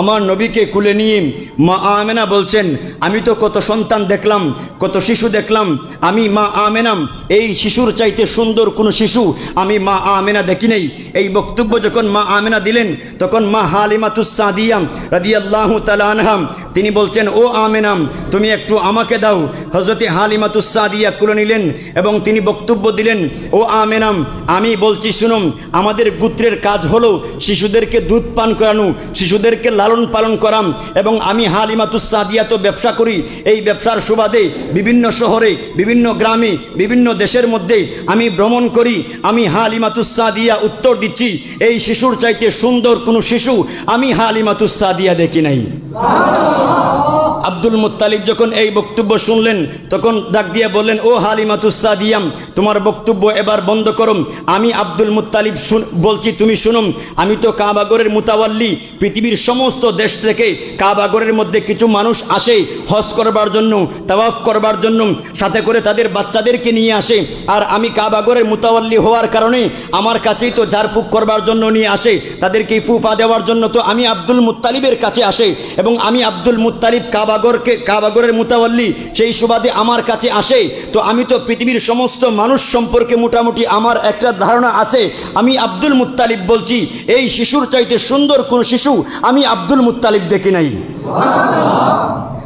আমার নবীকে কুলে নিয়ে মা আমেনা বলছেন, আমি তো কত সন্তান দেখলাম, কত শিশু দেখলাম, আমি মা আমেনাম এই শিশুর চাইতে সুন্দর কোনো শিশু আমি মা আমেনা দেখি নেই। এই বক্তব্য যখন মা আমেনা দিলেন, তখন মা হালিমাতুসাদিয়াম রাদিয়াল্লাহ তালা আনহাম তিনি বলছেন, ও আমেনাম তুমি একটু আমাকে দাও। হজরতে হালিমাতুসাদিয়া কুলে নিলেন এবং তিনি বক্তব্য দিলেন, ও আমেনাম আমি বলছি, শুনুন, আমাদের গুত্রের কাজ হলো শিশুদেরকে দুধ পান করানো, শিশুদেরকে লালন পালন করাম এবং আমি হালিমাতুসাদিয়া তো ব্যবসা করি। এই ব্যবসার সুবাদে বিভিন্ন শহরে, বিভিন্ন গ্রামে, বিভিন্ন দেশের মধ্যে আমি ভ্রমণ করি। আমি হালিমাতুসাদিয়া উত্তর দিচ্ছি। এই শিশুর চাইতে সুন্দর কোনো শিশু আমি হালিমাতুসাদিয়া দেখি নাই। আব্দুল মুতালিব যখন এই বক্তব্য শুনলেন, তখন ডাক দিয়ে বললেন, ও হালিমাতুসাদিয়াম তোমার বক্তব্য এবার বন্ধ করুম আমি আব্দুল মুতালিব বলছি তুমি শুনুম আমি তো কাবাগরের মুতাওয়াল্লি। পৃথিবীর সমস্ত দেশ থেকে কাবাগরের মধ্যে কিছু মানুষ আসে হজ করবার জন্য, তাওয়াফ করবার জন্য, সাথে করে তাদের বাচ্চাদেরকে নিয়ে আসে। আর আমি কাবাগরের মুতাওয়াল্লি হওয়ার কারণে আমার কাছেই তো ঝাড়ফুঁক করবার জন্য নিয়ে আসে। তাদেরকে ফুফা দেওয়ার জন্য তো আমি আব্দুল মুতালিবের কাছে আসে। এবং আমি আব্দুল মুত্তালিব কাবাগরকে, কাবাগরের মুতাওয়াল্লি সেই সুবাদে আমার কাছে আসে। তো আমি তো পৃথিবীর সমস্ত মানুষ সম্পর্কে মোটামুটি আমার একটা ধারণা আছে। আমি আব্দুল মুতালিব বলছি, এই শিশুর চাইতে সুন্দর কোন শিশু আমি আব্দুল মুতালিব দেখি নাই।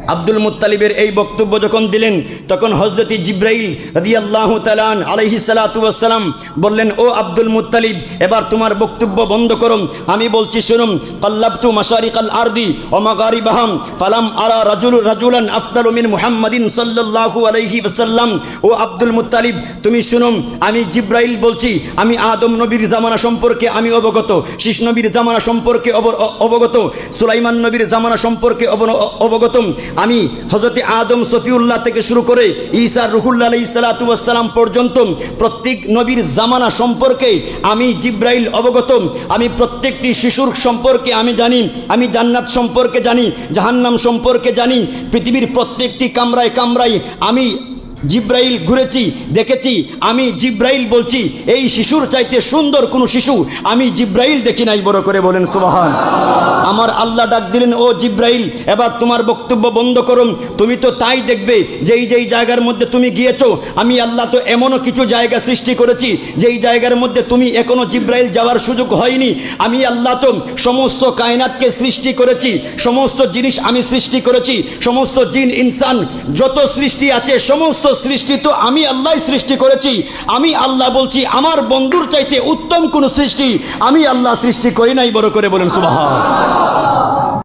আব্দুল মুতালিবের এই বক্তব্য যখন দিলেন, তখন হজরতি জিব্রাইল রাদি আল্লাহ তালান আলহি সালাতাম বললেন, ও আব্দুল মুতালিব এবার তোমার বক্তব্য বন্ধ করুন। আমি বলছি, শুনুন, কাল্লাবতু মাসারিক আল আরদি অমাগারি বাহাম ফালাম আরা রাজুল, রাজুলান আফদাল মিন মুহাম্মাদিন সাল্লাল্লাহু আলাইহি ওয়াসাল্লাম। ও আব্দুল মুতালিব তুমি শুনুন, আমি জিব্রাইল বলছি, আমি আদম নবীর জামানা সম্পর্কে আমি অবগত, শীষ নবীর জামানা সম্পর্কে অব- অবগত, সুলাইমান নবীর জামানা সম্পর্কে অব- অবগত। আমি হজরতে আদম সফিউল্লাহ থেকে শুরু করে ঈসার রুহুল্লা সালাতাম পর্যন্ত প্রত্যেক নবীর জামানা সম্পর্কে আমি জিব্রাইল অবগত। আমি প্রত্যেকটি শিশুর সম্পর্কে আমি জানি। আমি জান্নাত সম্পর্কে জানি। জাহান্নাম সম্পর্কে জানি। পৃথিবীর প্রত্যেকটি কামরায় কামরায় আমি জিব্রাইল ঘুরেছি, দেখেছি। আমি জিব্রাইল বলছি, এই শিশুর চাইতে সুন্দর কোনো শিশু আমি জিব্রাইল দেখি নাই, বড় করে বলেন, সুবাহান। আমার আল্লাহ ডাক দিলেন, ও জিব্রাইল, এবার তোমার বক্তব্য বন্ধ করুন। তুমি তো তাই দেখবে যেই যেই জায়গার মধ্যে তুমি গিয়েছো, আমি আল্লাহ তো এমনও কিছু জায়গা সৃষ্টি করেছি, যেই জায়গার মধ্যে তুমি এখনও জিব্রাইল যাওয়ার সুযোগ হয়নি। আমি আল্লাহ তো সমস্ত কায়নাতকে সৃষ্টি করেছি, সমস্ত জিনিস আমি সৃষ্টি করেছি, সমস্ত জিন, ইনসান, যত সৃষ্টি আছে, সমস্ত সৃষ্টি তো আমি আল্লাহ সৃষ্টি করেছি। আমি আল্লাহ বলছি, আমার বন্ধুর চাইতে উত্তম কোন সৃষ্টি আমি আল্লাহ সৃষ্টি করি নাই, বড় করে বলেন সুবাহ Oh!